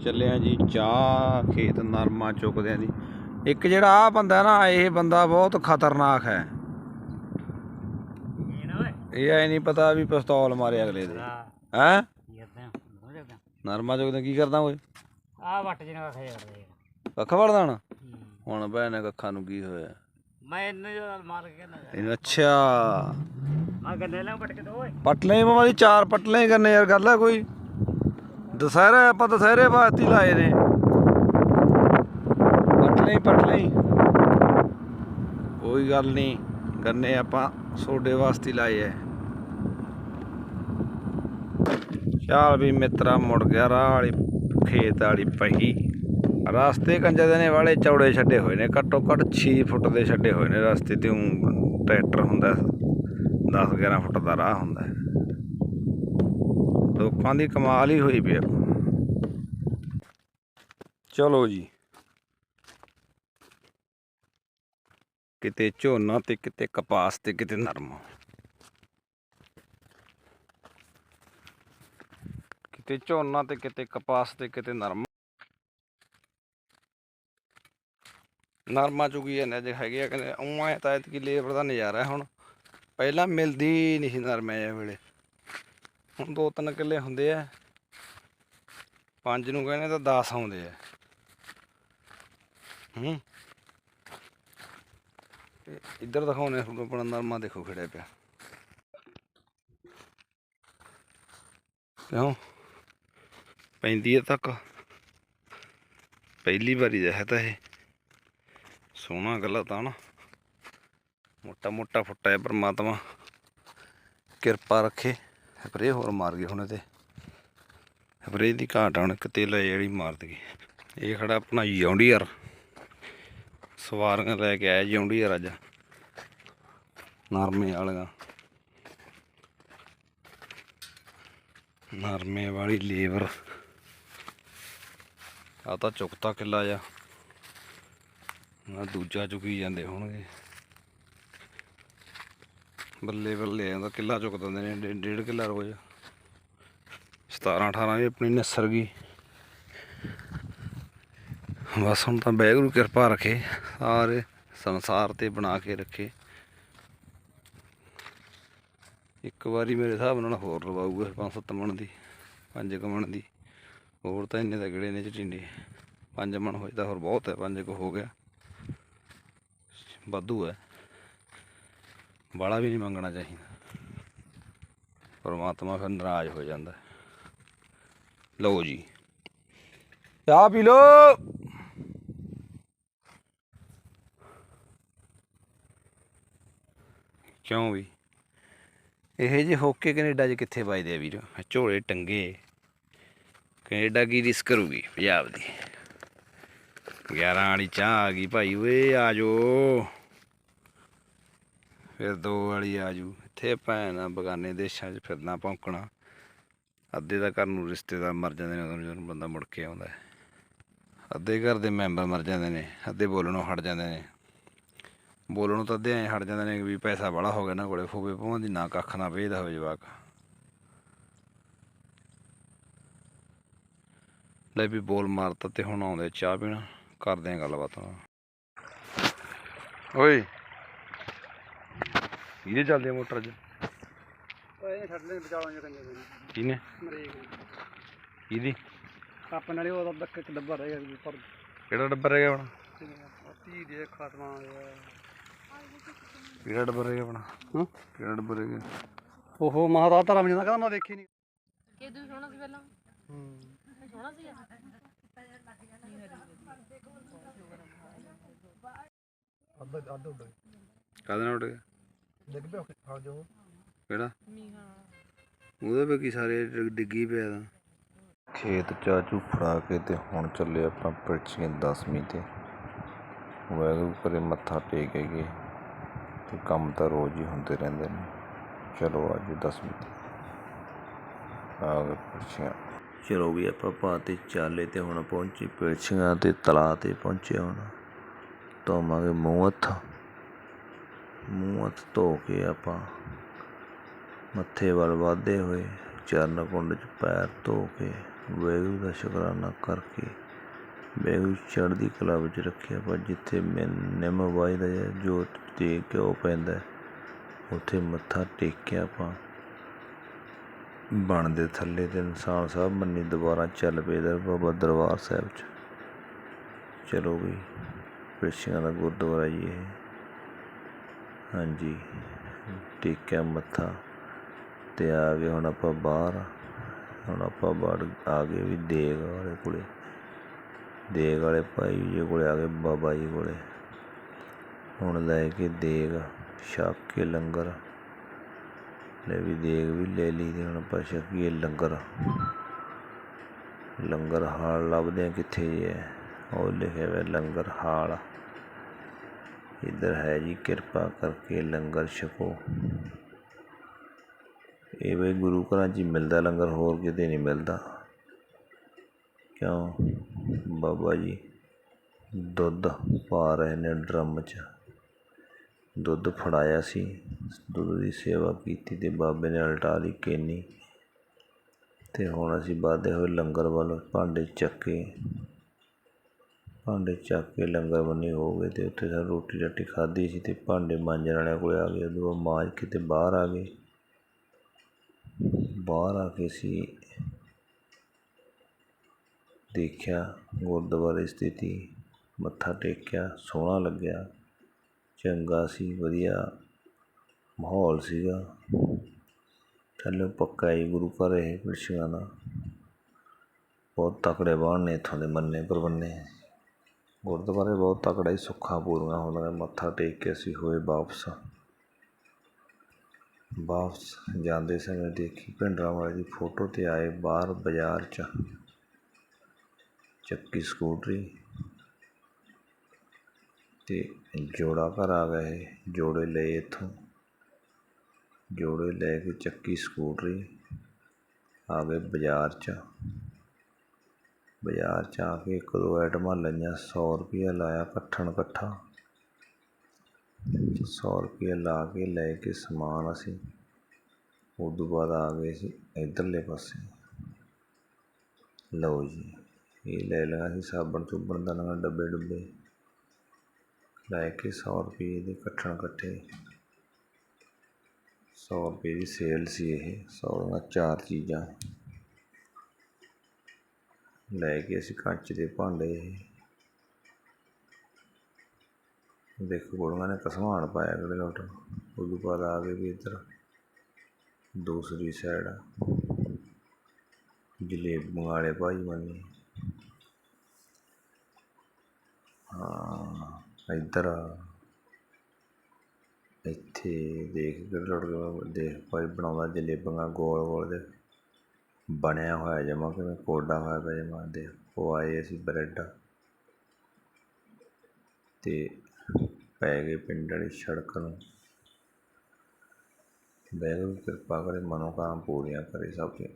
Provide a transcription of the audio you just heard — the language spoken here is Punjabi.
ਚੱਲਿਆ ਜੀ ਚਾਹ ਖੇਤ ਨਰਮਾ ਚੁੱਕਦੇ ਆ ਜੀ। ਇੱਕ ਜਿਹੜਾ ਆ ਬੰਦਾ ਨਾ ਇਹ ਬੰਦਾ ਬਹੁਤ ਖਤਰਨਾਕ ਹੈ। ਇਹ ਨਾ ਐ ਨਹੀਂ ਪਤਾ ਵੀ ਪਿਸਤੌਲ ਮਾਰੇ ਅਗਲੇ ਦੇ। ਹਾਂ। ਆ? ਨਰਮਾ ਚੁੱਕਦੇ ਕੀ ਕਰਦਾ ਓਏ? ਆ ਵੱਟ ਜਿਹਨਾਂ ਦਾ ਕਰਦੇ ਕੱਖ ਵੜਦਾ ਹੁਣ? ਹੁਣ ਭੈਣ ਕੱਖਾਂ ਨੂੰ ਕੀ ਹੋਇਆ? ਮੈਂ ਇਹਨੂੰ ਮਾਰ ਕੇ ਨਾ। ਇਹਨੂੰ ਅੱਛਾ। ਆ ਗੰਨੇ ਲਾਂ ਪਟ ਕੇ ਦੋ ਓਏ। ਪਟਲੇ ਮਾਮਾ ਦੀ ਚਾਰ ਪਟਲੇ ਕਰਨੇ ਯਾਰ ਗੱਲ ਹੈ ਕੋਈ। ਦੁਸਹਿਰੇ ਆਪਾਂ ਦੁਸਹਿਰੇ ਵਾਸਤੇ ਲਾਏ ਨੇ। ਪਟਲੇ ਪਟਲੇ ਕੋਈ ਗੱਲ ਨਹੀਂ ਗੰਨੇ ਆਪਾਂ ਸੋਡੇ ਵਾਸਤੇ ਲਾਏ ਐ। ਚਾਲ ਵੀ ਮਿੱਤਰਾ ਮੁੜ ਗਿਆ, ਰਾਹ ਵਾਲੀ, ਖੇਤ ਵਾਲੀ ਪਹੀ। ਰਸਤੇ ਕੰਜੇ ਦੇ ਨੇ ਵਾਲੇ ਚੌੜੇ ਛੱਡੇ ਹੋਏ ਨੇ, ਘੱਟੋ ਘੱਟ 6 ਫੁੱਟ ਦੇ ਛੱਡੇ ਹੋਏ ਨੇ ਰਸਤੇ ਤੇ। ਟਰੈਕਟਰ ਹੁੰਦਾ 10 11 ਫੁੱਟ ਦਾ ਰਾਹ ਹੁੰਦਾ। ਲੋਕਾਂ ਦੀ ਕਮਾਲ ਹੀ ਹੋਈ ਪਿਆ ਚਲੋ ਜੀ। ਕਿਤੇ ਝੋਨਾ ਤੇ ਕਿਤੇ ਕਪਾਸ ਤੇ ਕਿਤੇ ਨਰਮਾ। ਕਿਤੇ ਝੋਨਾ ਤੇ ਕਿਤੇ ਕਪਾਸ ਤੇ ਕਿਤੇ ਨਰਮਾ। ਨਰਮਾ ਚੁਗੀ ਜਾਂਦੇ ਜੇ ਹੈਗੇ ਆ, ਕਹਿੰਦੇ ਉਂ ਤਾਂ ਐਤਕੀ ਲੇਬਰ ਦਾ ਨਜ਼ਾਰਾ ਹੁਣ। ਪਹਿਲਾਂ ਮਿਲਦੀ ਨਹੀਂ ਸੀ ਨਰਮੇ ਇਹ ਵੇਲੇ। ਹੁਣ ਦੋ ਤਿੰਨ ਕਿੱਲੇ ਹੁੰਦੇ ਆ। ਪੰਜ ਨੂੰ ਕਹਿੰਦੇ ਤਾਂ 10 ਆਉਂਦੇ ਆ। ਹੂੰ। ਇੱਧਰ ਦਿਖਾਉਣੇ ਆ ਤੁਹਾਨੂੰ ਆਪਣਾ ਨਰਮਾ ਦੇਖੋ ਖੜਿਆ ਪਿਆ। ਕਿਉਂ? ਪੈਂਦੀ ਹੈ ਤੱਕ। ਪਹਿਲੀ ਵਾਰੀ ਦਾ ਹੈ ਤਾਂ ਇਹ। ਸੋਹਣਾ ਗੱਲਾਂ ਤਾਂ ਨਾ। ਮੋਟਾ ਮੋਟਾ ਫੁੱਟਾ ਹੈ ਪਰਮਾਤਮਾ। ਕਿਰਪਾ ਰੱਖੇ। ਸਪਰੇ ਹੋਰ ਮਾਰ ਗਏ ਹੁਣ ਤੇ। ਸਪਰੇ ਦੀ ਘਾਟ ਹੁਣ ਕਿਤੇ ਲੈ ਜਿਹੜੀ ਮਾਰ ਦਗੀ ਇਹ ਖੜਾ ਆਪਣਾ ਜੌਂਡੀਅਰ। ਸਵਾਰੀਆਂ ਲੈ ਕੇ ਆਇਆ ਜੌਂਡੀਅਰ ਅੱਜ। ਨਰਮੇ ਵਾਲੀਆਂ। ਨਰਮੇ ਵਾਲੀ ਲੇਬਰ। ਆ ਤਾਂ ਚੁਕਤਾ ਕਿੱਲਾ ਜਾ ਆ ਦੂਜਾ ਚੁਕੀ ਜਾਂਦੇ ਹੋਣਗੇ। ਬੱਲੇ ਬੱਲੇ ਆਂਦਾ ਕਿੱਲਾ ਚੁੱਕ ਦਿੰਦੇ ਨੇ, ਡੇਢ ਕਿੱਲਾ ਰੋਜ਼। 17 18 ਵੀ ਆਪਣੀ ਨਸਰ ਗਈ। ਬਸ ਹੁਣ ਤਾਂ ਵਾਹਿਗੁਰੂ ਕਿਰਪਾ ਰੱਖੇ, ਸਾਰੇ ਸੰਸਾਰ ਤੇ ਬਣਾ ਕੇ ਰੱਖੇ। ਇੱਕ ਵਾਰੀ ਮੇਰੇ ਹਿਸਾਬ ਨਾਲ ਹੋਰ ਲਵਾਊਗਾ ਪੰਜ ਸੱਤ ਮਣ ਦੀ, ਪੰਜ ਕੁ ਮਣ ਦੀ। ਹੋਰ ਤਾਂ ਇੰਨੇ ਤਗੜੇ ਨੇ ਚਟਿੰਡੇ। ਪੰਜ ਮਣ ਹੋਏ ਤਾਂ ਹੋਰ ਬਹੁਤ ਹੈ, ਪੰਜ ਕੁ ਹੋ ਗਿਆ। ਵਾਧੂ ਹੈ। ਬਾਲਾ ਵੀ ਨਹੀਂ ਮੰਗਣਾ ਚਾਹੀਦਾ। ਪਰਮਾਤਮਾ ਫਿਰ ਨਾਰਾਜ਼ ਹੋ ਜਾਂਦਾ। ਲਓ ਜੀ। ਚਾਹ ਪੀ ਲੋ ਕਿਉਂ ਵੀ? ਇਹ ਜੇ ਹੋਕੇ ਕੈਨੇਡਾ 'ਚ ਕਿੱਥੇ ਵੱਜਦੇ ਆ ਵੀਰ? ਝੋਲੇ ਟੰਗੇ। ਕੈਨੇਡਾ ਕੀ ਰਿਸਕ ਕਰੂਗੀ ਪੰਜਾਬ ਦੀ? 11 ਵਾਲੀ ਚਾਹ ਆ ਗਈ ਭਾਈ ਓਏ, ਆ ਜਾਓ। ਫਿਰ ਦੋ ਵਾਲੀ ਆ ਜੂ। ਇੱਥੇ ਭੈਣ ਬਗਾਨੇ ਦੇਸ਼ਾਂ 'ਚ ਫਿਰਨਾ, ਭੌਂਕਣਾ। ਅੱਧੇ ਦਾ ਘਰ ਨੂੰ ਰਿਸ਼ਤੇਦਾਰ ਮਰ ਜਾਂਦੇ ਨੇ ਉਦੋਂ ਜਦੋਂ ਬੰਦਾ ਮੁੜ ਕੇ ਆਉਂਦਾ। ਅੱਧੇ ਘਰ ਦੇ ਮੈਂਬਰ ਮਰ ਜਾਂਦੇ ਨੇ, ਅੱਧੇ ਬੋਲਣੋਂ ਹਟ ਜਾਂਦੇ ਨੇ। ਬੋਲਣੋਂ ਤਾਂ ਅੱਧੇ ਐਂ ਹਟ ਜਾਂਦੇ ਨੇ ਵੀ ਪੈਸਾ ਬੜਾ ਹੋ ਗਿਆ ਨਾ ਕੋਲੇ, ਫੋਵੇ ਪਵਾਂ ਦੀ ਨਾ ਕੱਖ ਨਾ ਵੇਚਦਾ ਹੋਵੇ ਜਵਾਕ। ਲੈ ਵੀ ਬੋਲ ਮਾਰਤਾ ਤੇ ਹੁਣ ਆਉਂਦੇ ਚਾਹ ਪੀਣਾ, ਕਰਦੇ ਆਂ ਗੱਲਬਾਤ ਓਏ। ਇਹਦੇ ਚੱਲਦੇ ਆ ਮੋਟਰ ਅੱਜ? ਓਏ ਛੱਡ ਲੈ ਬਚਾਉਣ ਜੋ ਕਿਨੇ ਮਰੇ ਇਹਦੀ ਕੱਪ ਨਾਲੇ ਉਹ ਬੱਕ ਇੱਕ ਡੱਬਾ ਰਹਿ ਗਿਆ ਪਰ ਕਿਹੜਾ ਡੱਬਾ ਰਹਿ ਗਿਆ ਆਪਣਾ? 30 ਦੇ ਖਾਤਮਾ ਹੋਇਆ ਕਿਹੜਾ ਡੱਬਾ ਰਹਿ ਗਿਆ ਆਪਣਾ? ਹਾਂ? ਕਿਹੜਾ ਡੱਬਾ ਰਹਿ ਗਿਆ? ਓਹੋ ਮਹਾਰਾਜ ਧਰਮ ਜਾਂਦਾ ਕਹਿੰਦਾ ਮੈਂ ਦੇਖੀ ਨਹੀਂ ਇਹ ਦੂ ਸੋਹਣਾ ਸੀ ਪਹਿਲਾਂ? ਹੂੰ। ਸੋਹਣਾ ਸੀ? ਅੱਧ ਅੱਧ ਉੱਡ ਕਾਹਦੇ ਨਾਲ ਉੱਡ ਗਿਆ ਡਿੱਗ ਪਿਆ ਖਾ ਜੋ। ਕਿਹੜਾ? ਮੀਂਹਾਂ ਉਹਦੇ ਪੇ ਕੀ ਸਾਰੇ ਡਿ- ਡਿੱਗੀ ਪਿਆ ਦਾ ਖੇਤ ਚਾਚੂ ਫੜਾ ਕੇ ਤੇ ਹੁਣ ਚੱਲੇ ਆਪਾਂ ਪਰਚੀਆਂ 10ਵੀਂ ਤੇ। ਵਾਹਿਗੁਰੂ ਕਰੇ ਮੱਥਾ ਟੇਕ ਗਏ। ਤੇ ਕੰਮ ਤਾਂ ਰੋਜ਼ ਹੀ ਹੁੰਦੇ ਰਹਿੰਦੇ ਨੇ। ਚਲੋ ਅੱਜ 10ਵੀਂ ਤੇ। ਆ ਗਏ ਪਰਚੀਆਂ ਚਲੋ ਵੀ ਆਪਾਂ ਪਾਤੇ ਚਾਲੇ ਤੇ ਹੁਣ ਪਹੁੰਚੀ। ਪਰਚੀਆਂ ਤੇ ਤਲਾ ਤੇ ਪਹੁੰਚੇ ਹੁਣ। ਧੋਵਾਂਗੇ ਮੂੰਹ ਹੱਥ। ਮੂੰਹ ਹੱਥ ਧੋ ਕੇ ਆਪਾਂ ਮੱਥੇ ਵੱਲ ਵਾਧੇ ਹੋਏ ਚਰਨ ਕੁੰਡ ਚ ਪੈਰ ਧੋ ਕੇ ਵਾਹਿਗੁਰੂ ਦਾ ਸ਼ੁਕਰਾਨਾ ਕਰਕੇ ਵਾਹਿਗੁਰੂ ਚੜ੍ਹਦੀ ਕਲਾ ਵਿੱਚ ਰੱਖਿਆ ਪਰ ਜਿੱਥੇ ਮੈਂ ਨਿੰਮ ਵਾਜਦਾ ਹੈ ਜੋਤ ਤੇ ਘਿਓ ਪੈਂਦਾ, ਉੱਥੇ ਮੱਥਾ ਟੇਕਿਆ ਆਪਾਂ ਬਣ ਦੇ ਥੱਲੇ ਤੇ ਇਨਸਾਨ ਸਾਹਿਬ ਮੰਨੀ ਦੁਬਾਰਾ ਚੱਲ ਪਏ ਦਰ ਬਾਬਾ ਦਰਬਾਰ ਸਾਹਿਬ 'ਚ। ਚਲੋ ਵੀ ਪਿਛੀਆਂ ਦਾ ਗੁਰਦੁਆਰਾ ਜੀ ਇਹ। ਹਾਂਜੀ। ਟੇਕਿਆ ਮੱਥਾ ਤੇ ਆ ਗਏ ਹੁਣ ਆਪਾਂ ਬਾਹਰ। ਹੁਣ ਆਪਾਂ ਬਾਹਰ ਆ ਗਏ ਵੀ ਦੇਗ ਵਾਲੇ ਕੋਲੇ। ਦੇਗ ਵਾਲੇ ਭਾਈ ਜੀ ਕੋਲ ਆ ਗਏ, ਬਾਬਾ ਜੀ ਕੋਲੇ। ਹੁਣ ਲੈ ਕੇ ਦੇਗ, ਛਕ ਕੇ ਲੰਗਰ। ਲੈ ਵੀ ਦੇਗ ਵੀ ਲੈ ਲਈ ਤੇ ਹੁਣ ਆਪਾਂ ਛਕੀਏ ਲੰਗਰ। ਲੰਗਰ ਹਾਲ ਲੱਭਦੇ ਆ ਕਿੱਥੇ ਜੇ। ਹੈ ਉਹ ਲਿਖਿਆ ਹੋਇਆ ਲੰਗਰ ਹਾਲ। ਇੱਧਰ ਹੈ ਜੀ, ਕਿਰਪਾ ਕਰਕੇ ਲੰਗਰ ਛਕੋ। ਇਹ ਬਈ ਗੁਰੂ ਘਰਾਂ 'ਚ ਹੀ ਮਿਲਦਾ ਲੰਗਰ, ਹੋਰ ਕਿਤੇ ਨਹੀਂ ਮਿਲਦਾ। ਕਿਉਂ? ਬਾਬਾ ਜੀ, ਦੁੱਧ ਪਾ ਰਹੇ ਨੇ ਡਰਮ 'ਚ। ਦੁੱਧ ਫੜਾਇਆ ਸੀ, ਦੁੱਧ ਦੀ ਸੇਵਾ ਕੀਤੀ ਤੇ ਬਾਬੇ ਨੇ ਉਲਟਾ ਲਈ ਕੇਨੀ। ਤੇ ਹੁਣ ਅਸੀਂ ਵਧਦੇ ਹੋਏ ਲੰਗਰ ਵੱਲ ਭਾਂਡੇ ਚੱਕੇ। ਭਾਂਡੇ ਚੱਕ ਕੇ ਲੰਗਰ ਬੰਨੀ ਹੋ ਗਏ ਅਤੇ ਉੱਥੇ ਸਾਨੂੰ ਰੋਟੀ ਰਾਟੀ ਖਾਧੀ ਸੀ ਅਤੇ ਭਾਂਡੇ ਮਾਂਜਣ ਵਾਲਿਆਂ ਕੋਲ ਆ ਗਏ। ਉਦੋਂ ਬਾਅਦ ਮਾਂਜ ਕੇ ਅਤੇ ਬਾਹਰ ਆ ਗਏ। ਬਾਹਰ ਆ ਕੇ ਅਸੀਂ ਦੇਖਿਆ, ਗੁਰਦੁਆਰੇ ਸਥਿਤੀ, ਮੱਥਾ ਟੇਕਿਆ, ਸੋਹਣਾ ਲੱਗਿਆ, ਚੰਗਾ ਸੀ, ਵਧੀਆ ਮਾਹੌਲ ਸੀਗਾ। ਥੱਲੇ ਪੱਕਾ ਹੀ ਗੁਰੂ ਘਰ ਇਹ ਪਿਛੀਆਂ ਦਾ ਬਹੁਤ ਤਕੜੇ ਬਾਣ ਨੇ ਇੱਥੋਂ ਦੇ ਮੰਨੇ ਪਰਵੰਨੇ ਗੁਰਦੁਆਰੇ ਬਹੁਤ ਤਕੜਾ ਹੀ ਸੁੱਖਾਂ ਪੂਰੀਆਂ ਹੁੰਦੀਆਂ ਮੱਥਾ ਟੇਕ ਕੇ ਅਸੀਂ ਹੋਏ ਵਾਪਸ। ਵਾਪਸ ਜਾਂਦੇ ਸਮੇਂ ਦੇਖੀ ਭਿੰਡਰਾਂ ਵਾਲੇ ਦੀ ਫੋਟੋ ਤੇ ਆਏ ਬਾਹਰ ਬਾਜ਼ਾਰ 'ਚ। ਚੱਕੀ ਸਕੂਟਰੀ ਤੇ ਜੋੜਾ ਘਰ ਆ ਗਏ ਜੋੜੇ ਲਏ ਇੱਥੋਂ। ਜੋੜੇ ਲੈ ਕੇ ਚੱਕੀ ਸਕੂਟਰੀ ਆ ਗਏ ਬਾਜ਼ਾਰ 'ਚ। ਬਾਜ਼ਾਰ 'ਚ ਆ ਕੇ ਇੱਕ ਦੋ ਆਈਟਮਾਂ ਲਈਆਂ, ਸੌ ਰੁਪਈਆ ਲਾਇਆ ਇਕੱਠਣ ਇਕੱਠਾ। ਸੌ ਰੁਪਈਆ ਲਾ ਕੇ ਲੈ ਕੇ ਸਮਾਨ ਅਸੀਂ ਉਦੋਂ ਬਾਅਦ ਆ ਗਏ ਸੀ ਇੱਧਰਲੇ ਪਾਸੇ। ਲਓ ਜੀ, ਇਹ ਲੈ ਲਿਆ ਸੀ ਸਾਬਣ ਸੁਬਣ ਦਾ ਨਵਾਂ ਡੱਬੇ ਡੁੱਬੇ। ਲੈ ਕੇ ਸੌ ਰੁਪਏ ਦੇ ਇਕੱਠਣ ਇਕੱਠੇ। ਸੌ ਰੁਪਏ ਦੀ ਸੇਲ ਸੀ ਇਹ, ਸੌ ਦੀਆਂ ਚਾਰ ਚੀਜ਼ਾਂ। ਲੈ ਕੇ ਅਸੀਂ ਕੱਚ ਦੇ ਭਾਂਡੇ ਇਹ। ਦੇਖੋ ਗੁੜੀਆਂ ਨੇ ਕਸਮਾਨ ਪਾਇਆ ਕਿਹੜੇ ਲੋਟ। ਉਦੋਂ ਬਾਅਦ ਆ ਗਏ ਵੀ ਇੱਧਰ ਦੂਸਰੀ ਸਾਈਡ ਜਲੇਬ ਵਾਲੇ ਭਾਈ ਬਣੇ ਹਾਂ, ਇੱਧਰ ਇੱਥੇ ਦੇਖ ਕਿਹੜੇ ਲੋਟ ਦੇਖ ਭਾਈ ਬਣਾਉਂਦਾ ਜਲੇਬੀਆਂ ਗੋਲ ਗੋਲ ਦੇ। ਬਣਿਆ ਹੋਇਆ ਜਮਾ, ਕਿਵੇਂ ਕੋਡਾ ਹੋਇਆ ਪਿਆ ਜਮਾ ਦੇ, ਉਹ ਆਏ ਅਸੀਂ ਬ੍ਰੈਡ। ਤੇ ਪੈ ਗਏ ਪਿੰਡ ਵਾਲੀ ਸੜਕ ਨੂੰ। ਵਾਹਿਗੁਰੂ ਕਿਰਪਾ ਕਰੇ ਮਨੋਕਾਮ ਪੂਰੀਆਂ ਕਰੇ ਸਭ ਦੀਆਂ